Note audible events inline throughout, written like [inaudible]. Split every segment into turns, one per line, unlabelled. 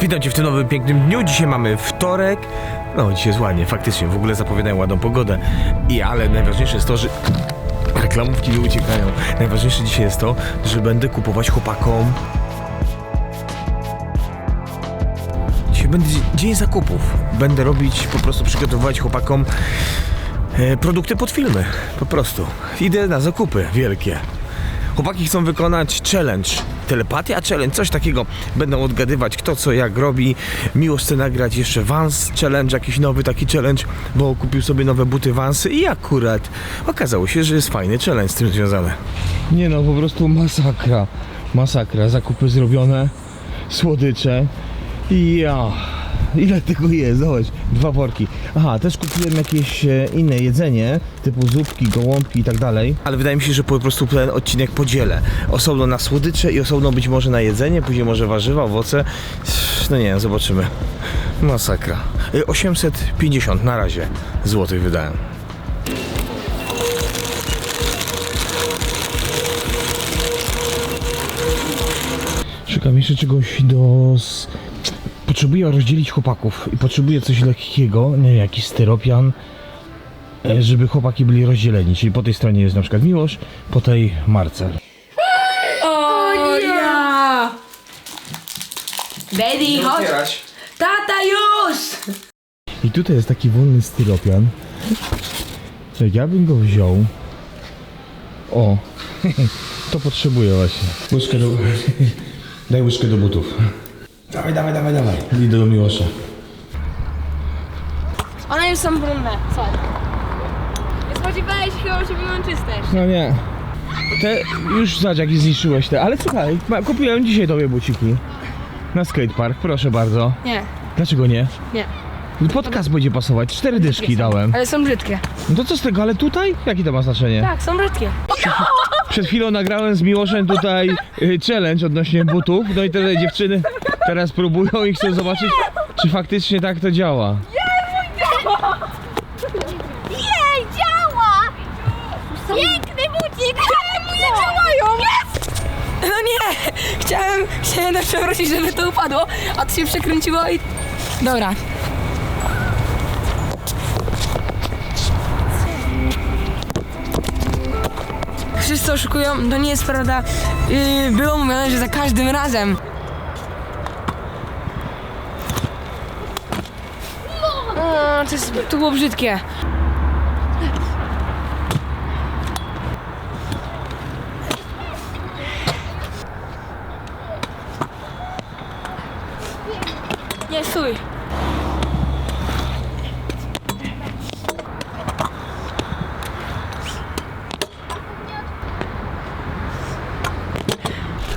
Witam Cię w tym nowym pięknym dniu. Dzisiaj mamy wtorek. No, dzisiaj jest ładnie, faktycznie. W ogóle zapowiadają ładną pogodę. I ale najważniejsze jest to, że reklamówki mi uciekają. Najważniejsze dzisiaj jest to, że będę kupować chłopakom. Dzisiaj będzie dzień zakupów. Będę robić, po prostu przygotowywać chłopakom e, produkty pod filmy. Po prostu. Idę na zakupy wielkie. Chłopaki chcą wykonać challenge. Telepatia challenge, coś takiego. Będą odgadywać kto co jak robi. Miłość chce nagrać jeszcze Vans challenge, jakiś nowy taki challenge, bo kupił sobie nowe buty Vansy i akurat okazało się, że jest fajny challenge z tym związany. Nie no, po prostu masakra. Masakra. Zakupy zrobione, słodycze ja. [laughs] Ile tego jest? Zobacz, dwa worki. Aha, też kupiłem jakieś e, inne jedzenie, typu zupki, gołąbki i tak dalej. Ale wydaje mi się, że po prostu ten odcinek podzielę. Osobno na słodycze i osobno być może na jedzenie, później może warzywa, owoce. No nie wiem, zobaczymy. Masakra. E, 850 na razie złotych wydałem. Szukam jeszcze czegoś do... Potrzebuję rozdzielić chłopaków i potrzebuję coś lekkiego, nie wiem, jakiś styropian, e, żeby chłopaki byli rozdzieleni. Czyli po tej stronie jest na przykład Miłosz, po tej Marcel.
O ja! Daddy, chodź! Tata już!
I tutaj jest taki wolny styropian. Jak ja bym go wziął... O, [laughs] to potrzebuję właśnie. Łyżkę do... [laughs] Daj łyżkę do butów. Dawaj, dawaj, dawaj, dawaj. Idę do Miłosza.
One już są brudne, sorry. Nie spodziewałeś się że będą czyste jeszcze.
No nie. Te już zobacz jak zniszczyłeś te, ale słuchaj, ma- kupiłem dzisiaj tobie buciki. Na skatepark, proszę bardzo.
Nie,
Dlaczego nie?
nie.
Podcast będzie pasować, cztery dyszki dałem.
Ale są brzydkie.
No to co z tego, ale tutaj? Jakie to ma znaczenie?
Tak, są brzydkie.
Przed chwilą nagrałem z Miłoszem tutaj y, challenge odnośnie butów, no i te dziewczyny teraz próbują i chcą zobaczyć, czy faktycznie tak to działa.
Jej, działa! Piękny bucik! Czemu nie działają?
No nie! Chciałem, chciałem to przewrócić, żeby to upadło, a to się przekręciło i... Dobra. Wszyscy oszukują, to nie jest prawda. Yy, było mówione, że za każdym razem. O, to, jest, to było brzydkie. Nie, stój.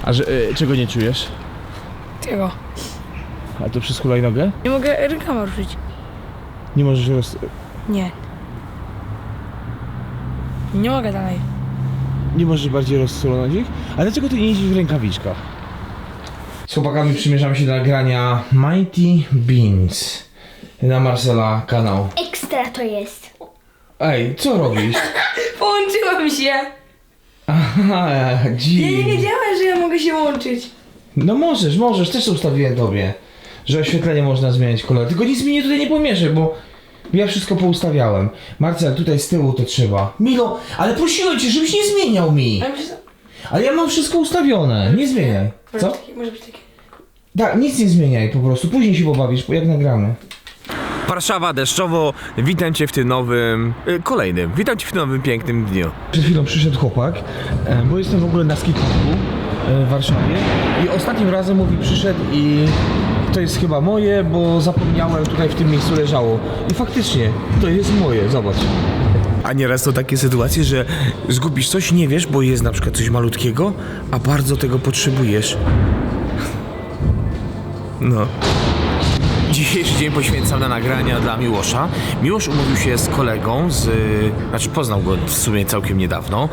A że, y, czego nie czujesz?
Tego.
A to przez hulajnogę?
Nie mogę rękoma ruszyć.
Nie możesz roz...
Nie. Nie mogę dalej.
Nie możesz bardziej rozsunąć ich? A dlaczego ty nie jeździsz w rękawiczkach? Z chłopakami przymierzamy się do nagrania Mighty Beans na Marcela kanał.
Ekstra to jest.
Ej, co robisz? [laughs]
Połączyłem się!
Aha,
Ja nie
dzi.
wiedziałem, że ja mogę się łączyć.
No możesz, możesz, też ustawiłem tobie, że oświetlenie można zmieniać kolor. Tylko nic mi nie tutaj nie pomieszaj, bo ja wszystko poustawiałem. Marcel, tutaj z tyłu to trzeba. Milo, ale prosiłem cię, żebyś nie zmieniał mi.
Ale
ja mam wszystko ustawione, nie zmieniaj.
może
Co?
być Może być takie.
Tak, nic nie zmieniaj po prostu, później się pobawisz, jak nagramy. Warszawa deszczowo, witam cię w tym nowym, y, kolejnym, witam cię w tym nowym pięknym dniu. Przed chwilą przyszedł chłopak, e, bo jestem w ogóle na e, w Warszawie i ostatnim razem mówi przyszedł i to jest chyba moje, bo zapomniałem, tutaj w tym miejscu leżało. I faktycznie, to jest moje, zobacz. A nieraz to takie sytuacje, że zgubisz coś, nie wiesz, bo jest na przykład coś malutkiego, a bardzo tego potrzebujesz. No. Dzisiejszy dzień poświęcam na nagrania dla Miłosza. Miłosz umówił się z kolegą, z, znaczy poznał go w sumie całkiem niedawno,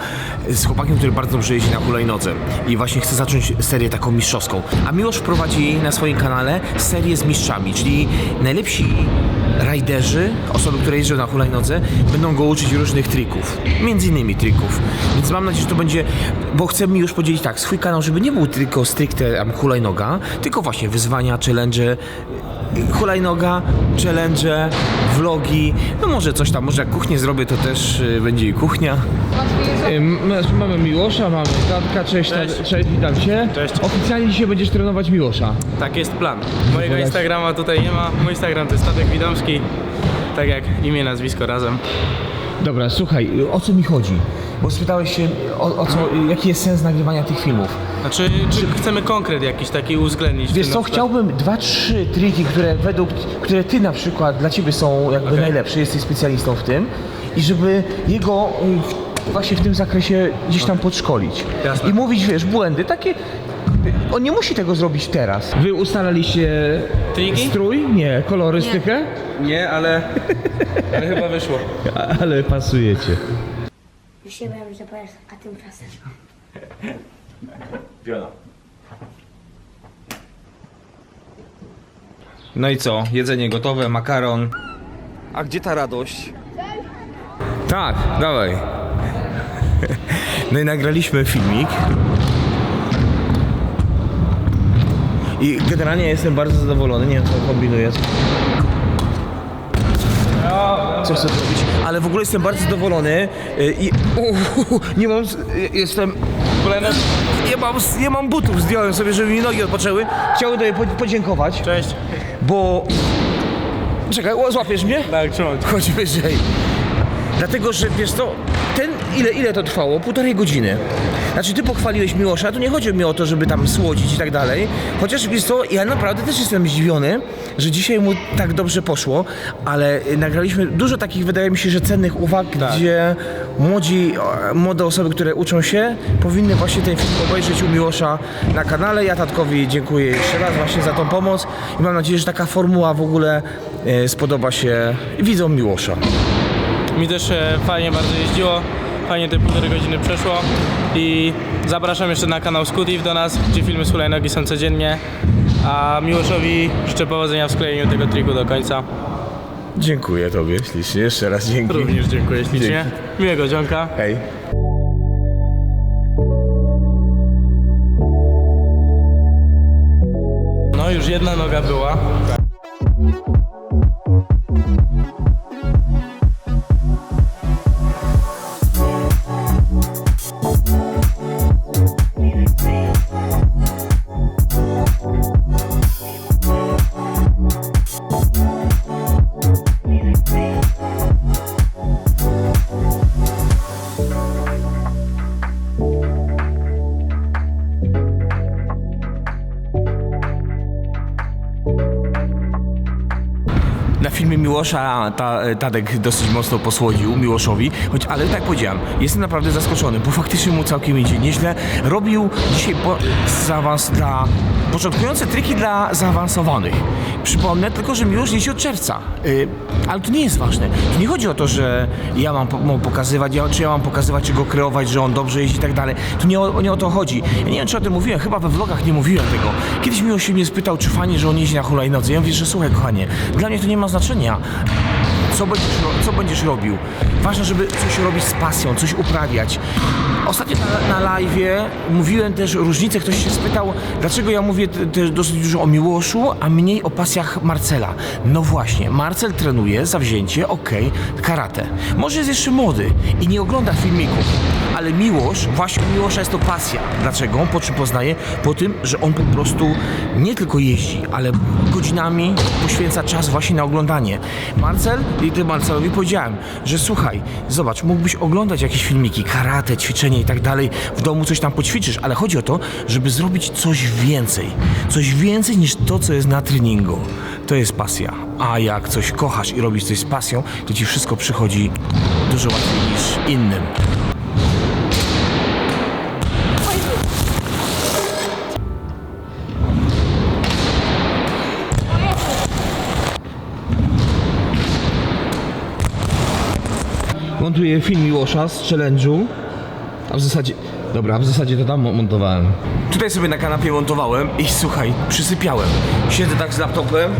z chłopakiem, który bardzo dobrze jeździ na hulajnodze i właśnie chce zacząć serię taką mistrzowską. A Miłosz prowadzi na swoim kanale serię z mistrzami, czyli najlepsi rajderzy, osoby, które jeżdżą na hulajnodze, będą go uczyć różnych trików, między innymi trików. Więc mam nadzieję, że to będzie, bo chcę mi już podzielić tak, swój kanał, żeby nie był tylko stricte hulajnoga, tylko właśnie wyzwania, challenge, hulajnoga, challenge, vlogi, no może coś tam, może jak kuchnię zrobię, to też y, będzie i kuchnia. Mamy Miłosza, mamy Tatka, cześć,
Cześć.
cześć, witam Cię.
Cześć.
Oficjalnie dzisiaj będziesz trenować Miłosza.
Tak jest plan. Mojego. Instagrama tutaj nie ma. Mój Instagram to jest Tadek Widomski. Tak jak imię, nazwisko razem.
Dobra, słuchaj, o co mi chodzi? Bo spytałeś się, o, o co, jaki jest sens nagrywania tych filmów.
Znaczy, czy chcemy konkret jakiś taki uwzględnić?
Wiesz
Czy
co,
na przykład-
chciałbym dwa, trzy triki, które według, które ty na przykład dla ciebie są jakby
Okej.
najlepsze, jesteś specjalistą w tym i żeby jego y, w- właśnie w tym zakresie gdzieś tam podszkolić.
Jasne.
I mówić, wiesz, błędy takie, on nie musi tego zrobić teraz. Wy ustalaliście
Triki?
strój? Nie, kolorystykę?
Nie, ale, ale chyba wyszło. [laughs]
Ale pasujecie.
Już się wiem, że powiesz, a tymczasem.
No i co? Jedzenie gotowe, makaron.
A gdzie ta radość? Tak, dawaj. [laughs] No i nagraliśmy filmik. I generalnie jestem bardzo zadowolony, nie wiem co kombinuję. Co chcę zrobić? Ale w ogóle jestem bardzo zadowolony y, i uuu, nie mam, s- y, jestem, nie mam, s- nie mam butów, zdjąłem sobie, żeby mi nogi odpoczęły. Chciałbym tobie po- podziękować,
Cześć.
bo... Czekaj, o, złapiesz mnie?
Tak, trzymam.
Chodź wyżej. Dlatego, że wiesz co, ten, ile, ile to trwało? Półtorej godziny. Znaczy ty pochwaliłeś Miłosza, tu nie chodzi mi o to, żeby tam słodzić i tak dalej. Chociaż wiesz co, ja naprawdę też jestem zdziwiony, że dzisiaj mu tak dobrze poszło, ale nagraliśmy dużo takich, wydaje mi się, że cennych uwag, gdzie młodzi, młode osoby, które uczą się, powinny właśnie ten film obejrzeć u Miłosza na kanale. Ja Tatkowi dziękuję jeszcze raz właśnie za tą pomoc i mam nadzieję, że taka formuła w ogóle y, spodoba się widzom Miłosza.
Mi też e, fajnie bardzo jeździło. Fajnie te półtorej godziny przeszło. I zapraszam jeszcze na kanał Scootif do nas, gdzie filmy z hulajnogi są codziennie. A Miłoszowi życzę powodzenia w sklejeniu tego triku do końca.
Dziękuję Tobie ślicznie, jeszcze raz dzięki.
Również dziękuję ślicznie. Miłego dzionka.
Hej.
No już jedna noga była.
Miłosza ta, Tadek dosyć mocno posłodził Miłoszowi, choć ale tak powiedziałem, jestem naprawdę zaskoczony, bo faktycznie mu całkiem idzie nieźle. Robił dzisiaj po, zaawans dla początkujące triki dla zaawansowanych. Przypomnę tylko, że Miłosz jeździ od czerwca, y, ale to nie jest ważne. Tu nie chodzi o to, że ja mam mu pokazywać, ja, czy ja mam pokazywać, czy go kreować, że on dobrze jeździ i tak dalej. Tu nie o, nie o to chodzi. Ja nie wiem, czy o tym mówiłem, chyba we vlogach nie mówiłem tego. Kiedyś Miłosz się mnie spytał, czy fajnie, że on jeździ na hulajnodze. Ja mówię, że słuchaj, kochanie, dla mnie to nie ma znaczenia. Co będziesz, co będziesz robił? Ważne, żeby coś robić z pasją, coś uprawiać. Ostatnio na, na live mówiłem też różnicę. Ktoś się spytał, dlaczego ja mówię te- też dosyć dużo o Miłoszu, a mniej o pasjach Marcela. No właśnie, Marcel trenuje zawzięcie, okej, karate. Może jest jeszcze młody i nie ogląda filmików, ale Miłosz, właśnie u Miłosza jest to pasja. Dlaczego? Po czym poznaje? Po tym, że on po prostu nie tylko jeździ, ale godzinami poświęca czas właśnie na oglądanie. Marcel, i ty Marcelowi powiedziałem, że słuchaj, zobacz, mógłbyś oglądać jakieś filmiki, karate, ćwiczenie i tak dalej, w domu coś tam poćwiczysz, ale chodzi o to, żeby zrobić coś więcej. Coś więcej niż to, co jest na treningu. To jest pasja. A jak coś kochasz i robisz coś z pasją, to ci wszystko przychodzi dużo łatwiej niż innym. Montuję film Miłosza z challenge'u. A w zasadzie... Dobra, w zasadzie to tam mo- montowałem. Tutaj sobie na kanapie montowałem i słuchaj, przysypiałem. Siedzę tak z laptopem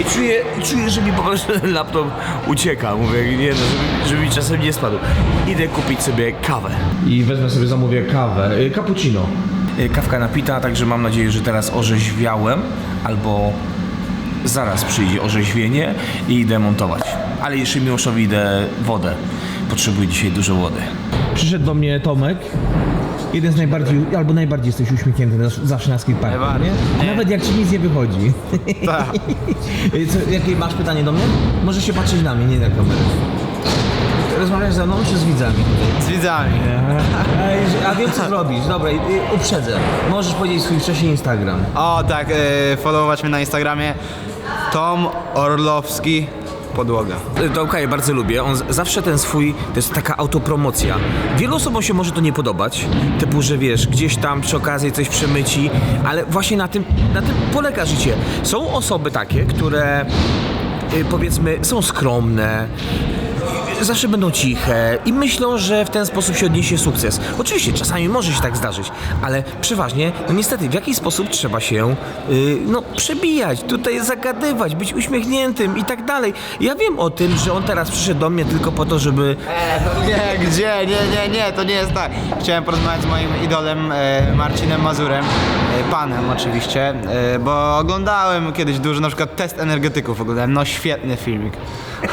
i czuję, czuję że mi po prostu [laughs] ten laptop ucieka. Mówię, nie no, żeby, żeby mi czasem nie spadł. Idę kupić sobie kawę. I wezmę sobie, zamówię kawę. y, Cappuccino. Y, Kawka napita, także mam nadzieję, że teraz orzeźwiałem albo zaraz przyjdzie orzeźwienie i idę montować. Ale jeszcze Miłoszowi idę wodę. Potrzebuję dzisiaj dużo wody. Przyszedł do mnie Tomek. Jeden z najbardziej, albo najbardziej jesteś uśmiechnięty zawsze- zawsze na skateparku,
Najbardziej.
nie? Nawet jak ci nic nie wychodzi.
Tak. [laughs]
Co, jakie masz pytanie do mnie? Możesz się patrzeć na mnie, nie na kamerę. Rozmawiasz ze mną czy z widzami?
Z widzami.
A wiem co zrobić, dobra, i- i uprzedzę. Możesz powiedzieć swój wcześniej Instagram.
O tak, e, followować mnie na Instagramie Tom Orlowski Podłoga.
Tomka ja bardzo lubię. On zawsze ten swój, to jest taka autopromocja. Wielu osobom się może to nie podobać, typu, że wiesz, gdzieś tam przy okazji coś przemyci, ale właśnie na tym, na tym polega życie. Są osoby takie, które y, powiedzmy są skromne, zawsze będą ciche i myślą, że w ten sposób się odniesie sukces. Oczywiście, czasami może się tak zdarzyć, ale przeważnie, no niestety, w jakiś sposób trzeba się, y, no, przebijać, tutaj zagadywać, być uśmiechniętym i tak dalej. Ja wiem o tym, że on teraz przyszedł do mnie tylko po to, żeby...
Nie, gdzie? Nie, nie, nie, to nie jest tak. Chciałem porozmawiać z moim idolem e, Marcinem Mazurem, e, panem oczywiście, e, bo oglądałem kiedyś dużo, na przykład test energetyków oglądałem, no świetny filmik.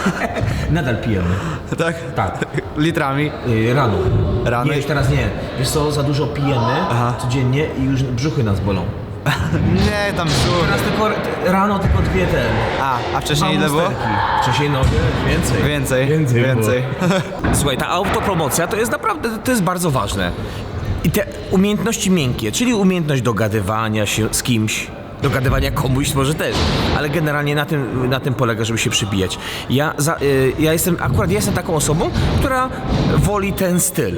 [laughs]
Nadal pijemy.
Tak?
Tak. [laughs]
Litrami.
Y, rano.
Rano?
Nie, już teraz nie. Wiesz co, za dużo pijemy codziennie i już brzuchy nas bolą. [laughs]
Nie, tam.
Teraz tylko rano tylko dwie te.
A, a wcześniej ile było?
Wcześniej no więcej.
Więcej,
Więcej. [laughs] Słuchaj, ta autopromocja to jest naprawdę, to jest bardzo ważne. I te umiejętności miękkie, czyli umiejętność dogadywania się z kimś, dogadywania komuś może też, ale generalnie na tym, na tym polega, żeby się przybijać. Ja, za, y, ja jestem, akurat ja jestem taką osobą, która woli ten styl.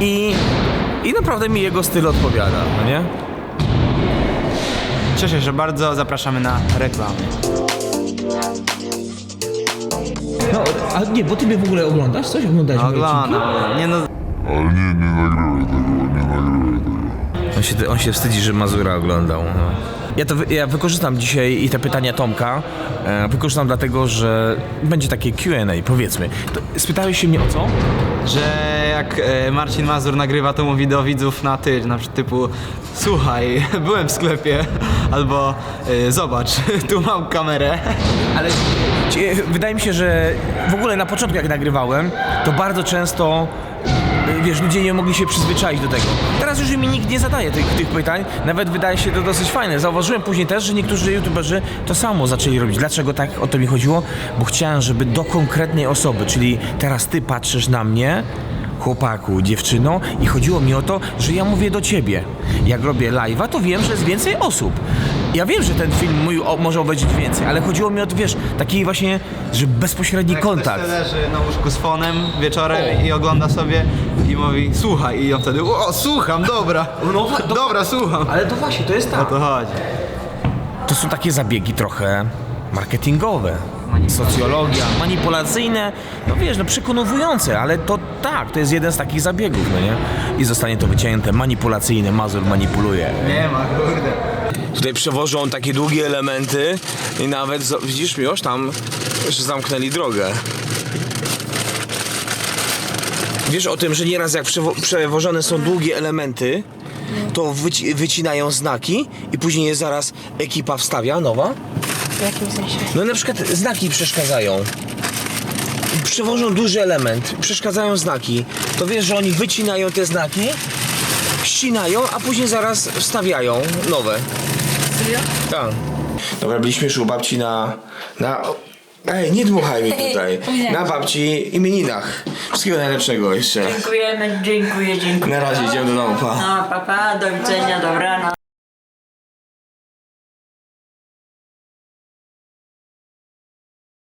I, I naprawdę mi jego styl odpowiada, no nie?
Cieszę się bardzo, zapraszamy na reklamy.
No, a nie, bo ty mnie w ogóle oglądasz coś? Oglądałeś moje odcinki?
Oglądam, nie no,
Ale nie, nie nagrywaj tego, nie nagrywaj tego.
On się, on się wstydzi, że Mazura oglądał. No. Ja, to, ja wykorzystam dzisiaj i te pytania Tomka. E, wykorzystam dlatego, że będzie takie QA, powiedzmy. To, spytałeś się mnie o co?
że jak e, Marcin Mazur nagrywa, to mówi do widzów na ty, na przykład typu słuchaj, [laughs] byłem w sklepie, albo e, zobacz, [laughs] tu mam kamerę.
Ale cie- wydaje mi się, że w ogóle na początku jak nagrywałem, to bardzo często wiesz, ludzie nie mogli się przyzwyczaić do tego. Teraz już mi nikt nie zadaje tych, tych pytań, nawet wydaje się to dosyć fajne. Zauważyłem później też, że niektórzy youtuberzy to samo zaczęli robić. Dlaczego tak o to mi chodziło? Bo chciałem, żeby do konkretnej osoby, czyli teraz ty patrzysz na mnie, chłopaku, dziewczyno i chodziło mi o to, że ja mówię do ciebie. Jak robię live'a, to wiem, że jest więcej osób. Ja wiem, że ten film mój o, może obejrzeć więcej, ale chodziło mi o, to, wiesz, taki właśnie, że bezpośredni kontakt.
Ktoś leży na łóżku z fonem wieczorem i ogląda sobie i mówi słuchaj i on wtedy o słucham, dobra,
No, to-
dobra słucham.
Ale to właśnie, to jest
O
tak.
to chodzi.
To są takie zabiegi trochę marketingowe. Socjologia, manipulacyjne, no wiesz, no przekonujące, ale to tak, to jest jeden z takich zabiegów, no nie? I zostanie to wycięte, manipulacyjne, Mazur manipuluje.
Nie ma, kurde.
Tutaj przewożą takie długie elementy i nawet, widzisz już tam, że zamknęli drogę. Wiesz o tym, że nieraz jak przewo- przewożone są długie elementy, to wyci- wycinają znaki i później je zaraz ekipa wstawia, nowa?
W jakim sensie?
No na przykład znaki przeszkadzają. Przewożą duży element, przeszkadzają znaki. To wiesz, że oni wycinają te znaki, ścinają, a później zaraz wstawiają nowe.
Serio?
Tak. Dobra, byliśmy już u babci na... na... Ej, nie dmuchaj mi tutaj. [laughs] Na babci imieninach. Wszystkiego najlepszego jeszcze.
Dziękujemy, dziękuję, dziękuję.
Na razie, idziemy do domu, pa.
No, papa, do widzenia, dobranoc.